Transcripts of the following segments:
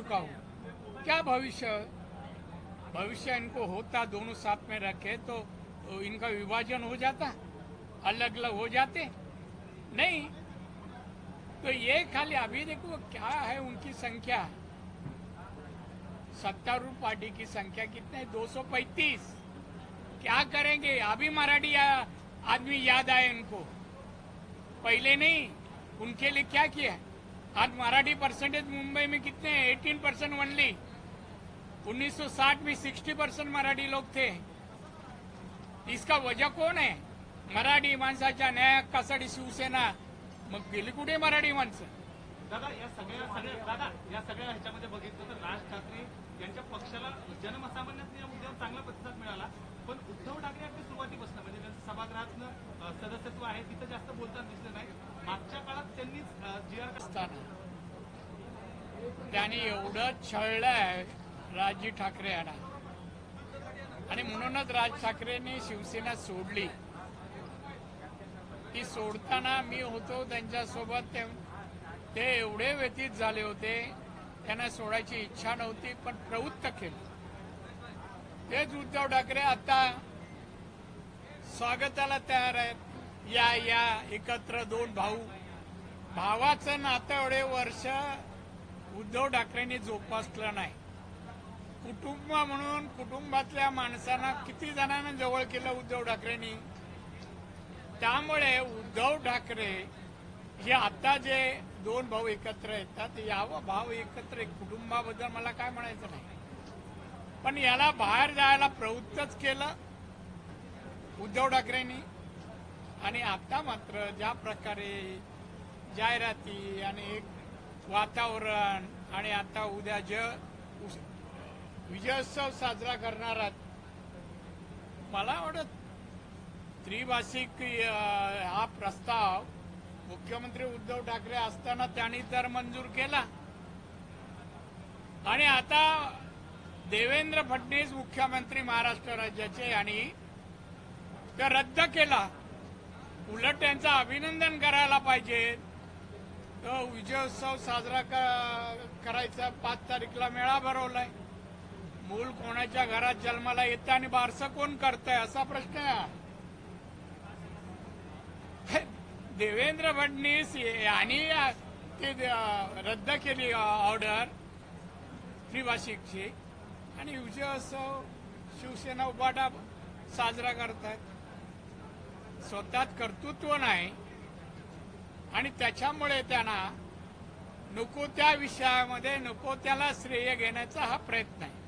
चुका हूँ। क्या भविष्य भविष्य इनको होता दोनों साथ में रखे तो इनका विभाजन हो जाता? अलग अलग हो जाते? नहीं। तो ये खाली अभी देखो क्या है उनकी संख्या। सत्तारूढ़ पार्टी की संख्या कितने दो सौ पैतीस। क्या करेंगे? अभी मराठी आदमी याद आए उनको पहले नहीं, उनके लिए क्या किया? है आज मराठी परसेंटेज मुंबई में कितने हैं? 18 परसेंट ओनली 1960 में 60 परसेंट मराठी लोग थे. इसका वजह कोण आहे मराठी माणसाच्या न्याय हक्कासाठी शिवसेना. मग गेली कुठे मराठी माणसं? दादा या सगळ्या सगळ्या दादा या सगळ्या ह्याच्यामध्ये बघितलं तर राज ठाकरे यांच्या पक्षाला जनसामान्यात या मुद्द्यावर चांगला प्रतिसाद मिळाला. पण उद्धव ठाकरे अगदी सुरुवातीपासून म्हणजे त्यांचं सभागृहातलं सदस्यत्व आहे तिथं जास्त बोलताना दिसलं नाही. मागच्या काळात त्यांनी जी आर असताना त्याने एवढं छळलंय राजजी ठाकरे यांना. आणि म्हणूनच राज ठाकरेंनी शिवसेना सोडली. ती सोडताना मी होतो त्यांच्यासोबत ते एवढे व्यतीत झाले होते. त्यांना सोडायची इच्छा नव्हती पण प्रवृत्त केलं. तेच उद्धव ठाकरे आता स्वागताला तयार आहेत. या या एकत्र दोन भाऊ. भावाचं नातं एवढे वर्ष उद्धव ठाकरेंनी जोपासलं नाही. कुटुंब म्हणून कुटुंबातल्या माणसांना किती जणांना जवळ केलं उद्धव ठाकरेंनी? त्यामुळे उद्धव ठाकरे हे आता जे दोन भाऊ एकत्र येतात यावं भाव एकत्र एक कुटुंबाबद्दल मला काय म्हणायचं नाही. पण याला बाहेर जायला प्रवृत्तच केलं उद्धव ठाकरेंनी. आणि आता मात्र ज्या प्रकारे जाहिराती आणि एक वातावरण आणि आता उद्या ज विजयोत्सव साजरा करणार आहात मला वाटत त्रिभाषिक हा प्रस्ताव मुख्यमंत्री उद्धव ठाकरे असताना त्यांनी तर मंजूर केला. आणि आता देवेंद्र फडणवीस मुख्यमंत्री महाराष्ट्र राज्याचे आणि रद्द केला. उलट त्यांचं अभिनंदन करायला पाहिजे. तो विजयोत्सव साजरा क- करायचा पाच तारीखला मेळा भरवलाय. मूल कोणाच्या घरात जन्माला येतं आणि बारसं कोण करतंय असा प्रश्न आहे देवेंद्र फडणवीस यांनी ते द- रद्द केली ऑर्डर त्रिभाषिकची आणि विजयोत्सव शिवसेना उबाटा साजरा करतायत. स्वतःत कर्तृत्व नाही आणि त्याच्यामुळे त्यांना नको त्या विषयामध्ये नको त्याला श्रेय घेण्याचा हा प्रयत्न आहे.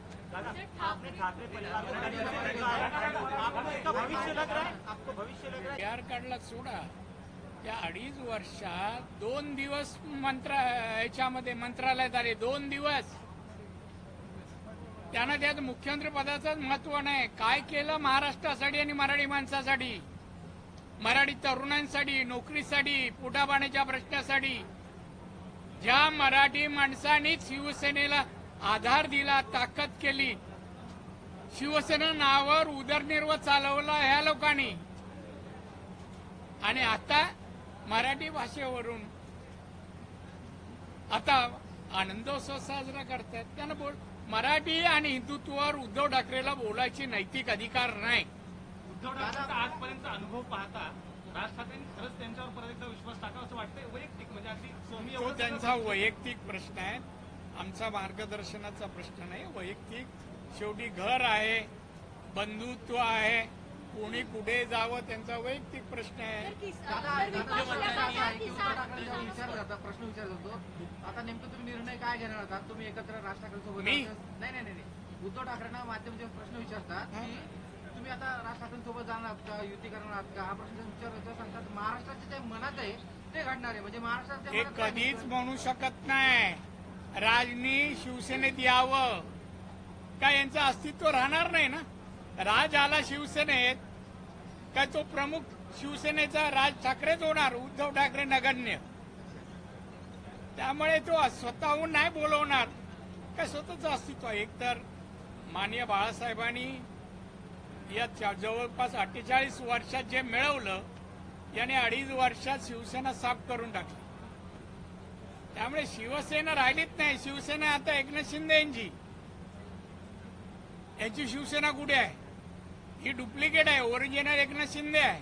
कार्डला सोडा. या अडीच वर्षात दोन दिवस मंत्र याच्यामध्ये मंत्रालयात आले. दोन दिवस. त्यानं त्यात मुख्यमंत्री पदाचंच महत्त्व नाही. काय केलं महाराष्ट्रासाठी आणि मराठी माणसासाठी? मराठी तरुणांसाठी नोकरीसाठी पोटापाण्याच्या प्रश्नासाठी ज्या मराठी माणसांनीच शिवसेनेला आधार दिला ताकद केली शिवसेना नावावर उदरनिर्वाह चालवला ह्या लोकांनी. आणि आता मराठी भाषेवरून आता आनंदोत्सव साजरा करतायत. त्यांना बोल मराठी आणि हिंदुत्वावर उद्धव ठाकरेला बोलायची नैतिक अधिकार नाही. आजपर्यंतचा अनुभव पाहता राज ठाकरेंनी खरंच त्यांच्यावर परत एकदा विश्वास टाकावा असं वाटतंय? वैयक्तिक म्हणजे अगदी स्वामी तो त्यांचा वैयक्तिक प्रश्न आहे. आमचा मार्गदर्शनाचा प्रश्न नाही. वैयक्तिक शेवटी घर आहे बंधुत्व आहे कोणी कुठे जावं त्यांचा वैयक्तिक प्रश्न आहे. प्रश्न विचारत होतो आता नेमकं तुम्ही निर्णय काय घेणार आहात? तुम्ही एकत्र राज ठाकरे सोबत? नाही नाही नाही नाही. उद्धव ठाकरेंना माध्यमाचे प्रश्न विचारतात की तुम्ही आता राज ठाकरेंसोबत जाणार आहात का युती करणार आहात का? हा प्रश्न विचारला सांगतात महाराष्ट्राच्या जे मनात आहे ते घडणार आहे. म्हणजे हे काय कधीच? म्हणू शकत नाही. राजनी शिवसेनेत यावं. काय यांचं अस्तित्व राहणार नाही ना? राज आला शिवसेनेत काय तो प्रमुख शिवसेनेचा राज ठाकरेच होणार उद्धव ठाकरे नगण्य? त्यामुळे तो स्वतःहून नाही बोलवणार. काय स्वतःच अस्तित्व? आहे एकतर माननीय बाळासाहेबांनी या जवळपास अठ्ठेचाळीस वर्षात जे मिळवलं याने अडीच वर्षात शिवसेना साफ करून टाकली. त्यामुळे शिवसेना राहिलीच नाही. शिवसेना आता एकनाथ शिंदे यांची. यांची शिवसेना कुठे आहे? ही डुप्लिकेट आहे. ओरिजिनल एकनाथ शिंदे आहे.